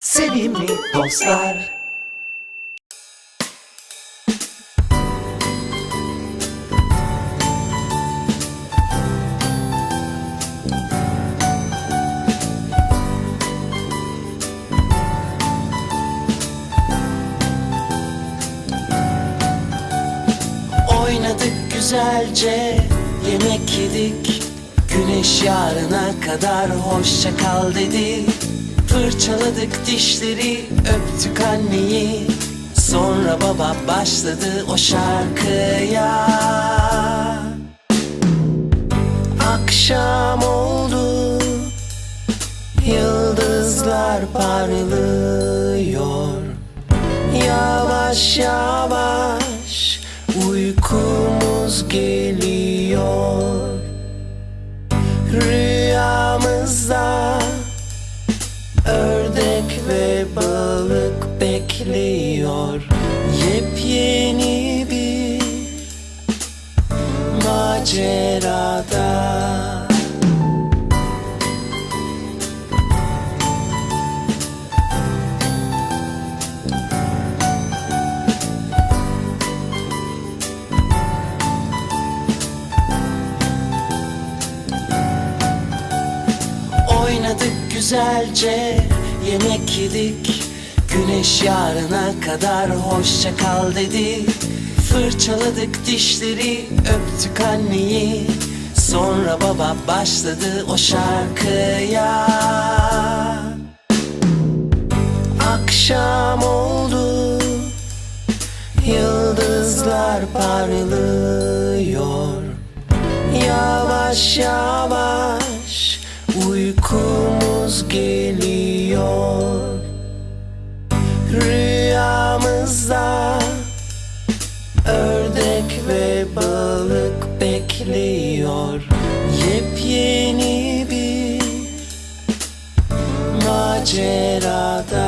Sevimli dostlar. Oynadık güzelce, yemek yedik. Güneş yarına kadar hoşça kal dedi Fırçaladık dişleri, öptük anneyi. Sonra baba başladı o şarkıya. Akşam oldu Yıldızlar parlıyor. Yavaş yavaş uykumuz geliyor bekliyor Yepyeni bir macerada. Oynadık güzelce, yemek yedik Güneş yarına kadar hoşça kal dedi. Fırçaladık dişleri, öptük anneyi. Sonra baba başladı o şarkıya. Akşam oldu Yıldızlar parlıyor. Yavaş yavaş uykumuz geliyor Rüyamızda ördek ve balık bekliyor. Yepyeni bir macerada